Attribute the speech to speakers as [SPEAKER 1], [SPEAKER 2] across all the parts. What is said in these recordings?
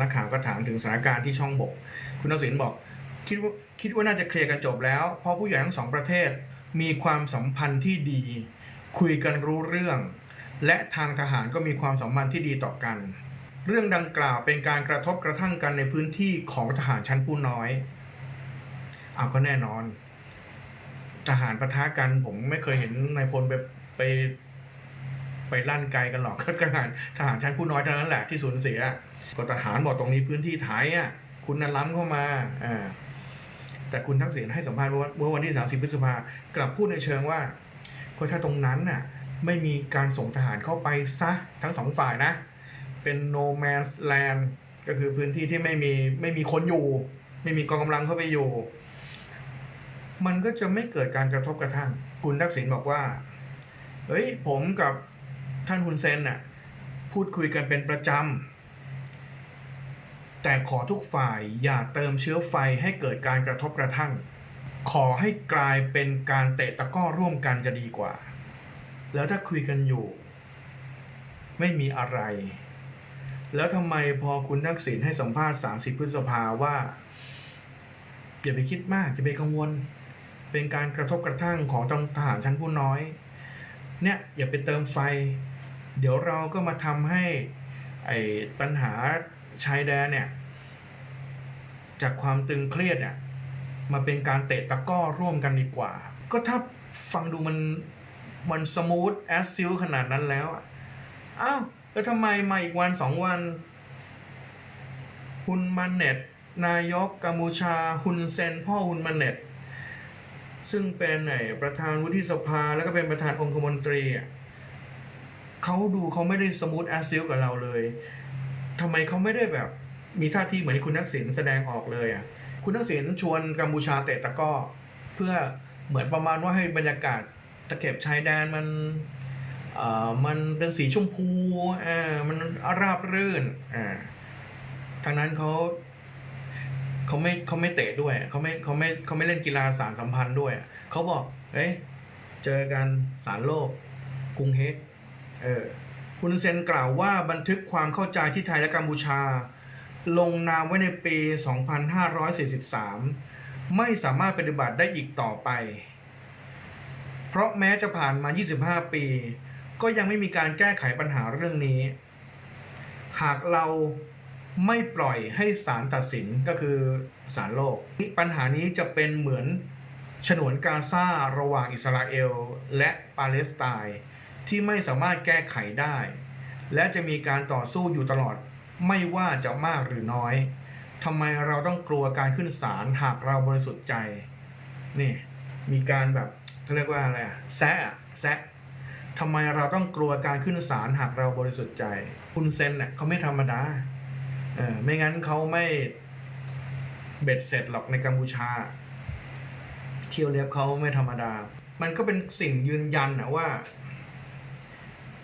[SPEAKER 1] นักข่าวก็ถามถึงสถานการณ์ที่ช่องบก คุณทักษิณบอกคิดว่าคิดว่าน่าจะเคลียร์กันจบแล้ว เพราะผู้ใหญ่ทั้งสองประเทศมีความสัมพันธ์ที่ดี คุยกันรู้เรื่อง และทางทหารก็มีความสัมพันธ์ที่ดีต่อกัน เรื่องดังกล่าวเป็นการกระทบกระทั่งกันในพื้นที่ของทหารชั้นผู้น้อยเอาก็แน่นอน ทหารประทะกันผมไม่เคยเห็นนายพลไปไป ไปลั่นไกลกันหรอกก็ทหารทหารชั้นผู้น้อยเท่านั้นแหละที่สูญเสีย ก็ทหารบอกตรงนี้พื้นที่ไทยอะคุณนั้นล้ำเข้ามาอ่าแต่คุณทักษิณให้สัมภาษณ์เมื่อวันเมื่อวันที่ 30 พฤษภากลับพูดในเชิงว่าก็ถ้าตรงนั้นน่ะไม่มีการส่งทหารเข้าไปซะทั้งสองฝ่ายนะ เป็น no man's land ก็คือพื้นที่ที่ไม่มีไม่มีคนอยู่ ไม่มีกองกำลังเข้าไปอยู่ มันก็จะไม่เกิดการกระทบกระทั่ง คุณทักษิณบอกว่า เฮ้ยผมกับ ท่านฮุนเซนน่ะพูดคุยกันเป็นประจำ แต่ขอทุกฝ่ายอย่าเติมเชื้อไฟให้เกิดการกระทบกระทั่ง ขอให้กลายเป็นการเตะตะกร้อร่วมกันจะดีกว่า แล้วถ้าคุยกันอยู่ ไม่มีอะไร แล้วทำไมพอคุณทักษิณให้สัมภาษณ์ 30 พฤษภาว่าอย่าไปคิดมากอย่าไปกังวล เป็นการกระทบกระทั่งของทหารชั้นผู้น้อย เนี่ยอย่าไปเติมไฟ เดี๋ยวเราก็มาทำให้ไอ้ปัญหาชายแดนเนี่ย จากความตึงเครียดเนี่ยมาเป็นการเตะตะก้อร่วมกันดีกว่า ก็ถ้าฟังดูมันมันสมูทแอสซิลขนาดนั้นแล้วอ้าวแล้วทำไมมาอีกวันสองวัน ฮุนมันเน็ต นายกกัมพูชา ฮุนเซน พ่อฮุนมันเน็ต ซึ่งเป็นไอ้ประธานวุฒิสภาแล้วก็เป็นประธานองคมนตรีอะ เขาดูเขาไม่ได้สมูทแอสซิลกับเราเลยทำไมเขาไม่ได้แบบมีท่าทีเหมือนที่คุณทักษิณแสดงออกเลยอะคุณทักษิณชวนกัมพูชาเตะตะก้อเพื่อเหมือนประมาณว่าให้บรรยากาศตะเข็บชายแดนมันเอ่อมันเป็นสีชมพูอ่ามันราบรื่นอ่าทางนั้นเขาเขาไม่เขาไม่เตะด้วยเขาไม่เขาไม่เขาไม่เล่นกีฬาสารสัมพันธ์ด้วยเขาบอกเอ้ยเจอกันสารโลกกรุงเฮก เออคุณเซนกล่าวว่าบันทึกความเข้าใจที่ไทยและกัมพูชา ลงนามไว้ในปี 2543 ไม่สามารถปฏิบัติได้อีกต่อไป เพราะแม้จะผ่านมา 25 ปี ก็ยังไม่มีการแก้ไขปัญหาเรื่องนี้ หากเราไม่ปล่อยให้ศาลตัดสินก็คือศาลโลก ปัญหานี้จะเป็นเหมือนฉนวนกาซาระหว่างอิสราเอล และปาเลสไตน์ ที่ไม่สามารถแก้ไขได้ และจะมีการต่อสู้อยู่ตลอด ไม่ว่าจะมากหรือน้อยทำไมเราต้องกลัวการขึ้นศาลหากเราบริสุทธิ์ใจ นี่ มีการแบบเขาเรียกว่าอะไรอะแซะอะแซะทำไมเราต้องกลัวการขึ้นศาลหากเราบริสุทธิ์ใจ คุณเซนเนี่ยเขาไม่ธรรมดาเออไม่งั้นเขาไม่เบ็ดเสร็จหรอกในกัมพูชาเที่ยวเล็บเขาไม่ธรรมดา มันก็เป็นสิ่งยืนยันนะว่า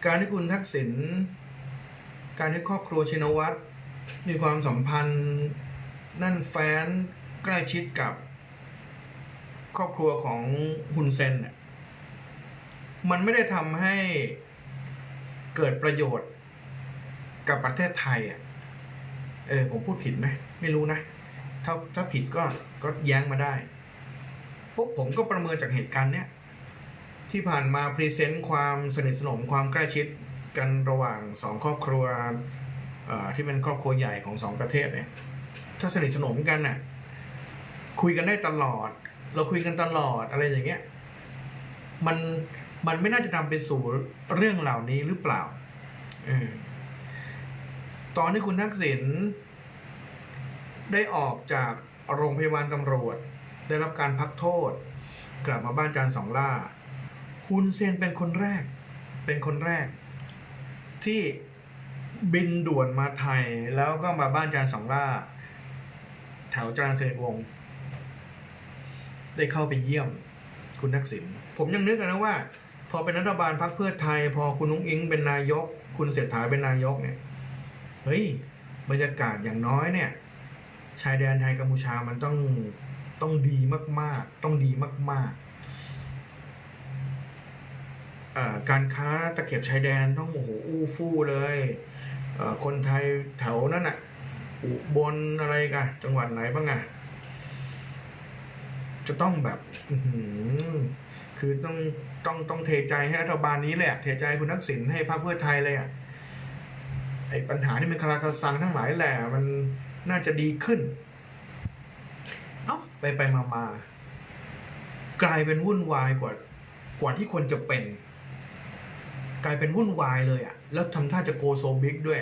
[SPEAKER 1] การที่คุณทักษิณการที่ครอบครัวชินวัตรมีความสัมพันธ์นั่นแฟนใกล้ชิดกับครอบครัวของฮุนเซนเนี่ยมันไม่ได้ทำให้เกิดประโยชน์กับประเทศไทยอะเออผมพูดผิดไหมไม่รู้นะ ถ้าถ้าผิดก็ก็แย้งมาได้พวกผมก็ประเมินจากเหตุการณ์เนี้ย ที่ผ่านมาพรีเซนต์ความสนิทสนมความใกล้ชิดกันระหว่างสองครอบครัวที่เป็นครอบครัวใหญ่ของสองประเทศเนี่ยถ้าสนิทสนมกันน่ะคุยกันได้ตลอด เราคุยกันตลอดอะไรอย่างเงี้ยมันมันไม่น่าจะนำไปสู่เรื่องเหล่านี้หรือเปล่าอตอนที่คุณทักษิณได้ออกจากโรงพยาบาลตำรวจ ได้รับการพักโทษ กลับมาบ้านจานสองล่า ฮุนเซนเป็นคนแรก เป็นคนแรก ที่บินด่วนมาไทยแล้วก็มาบ้านจานสองล่า แถวจรัญเสนิทวง ได้เข้าไปเยี่ยมคุณทักษิณผมยังนึกนะว่า พอเป็นรัฐบาลพรรคเพื่อไทย พอคุณนุ้งอิงเป็นนายก คุณเศรษฐาเป็นนายกเนี่ยเฮ้ยบรรยากาศอย่างน้อยเนี่ย ชายแดนไทยกัมพูชามันต้องต้องดีมากๆ ต้องดีมาก ๆ การค้าตะเข็บชายแดนต้องโอ้โหอู้ฟู่เลยคนไทยแถวนั้นอะอุบลอะไรกันจังหวัดไหนบ้างอะจะต้องแบบคือต้องต้องต้องเทใจให้รัฐบาลนี้เลยอะเทใจคุณทักษิณให้พรรคเพื่อไทยเลยอะไอ้ปัญหาที่มันคาราคาซังทั้งหลายแหละมันน่าจะดีขึ้น เอ้าไปไปมามากลายเป็นวุ่นวายกว่ากว่าที่ควรจะเป็น กลายเป็นวุ่นวายเลยอะแล้วทำท่าจะโกโซบิ๊กด้วย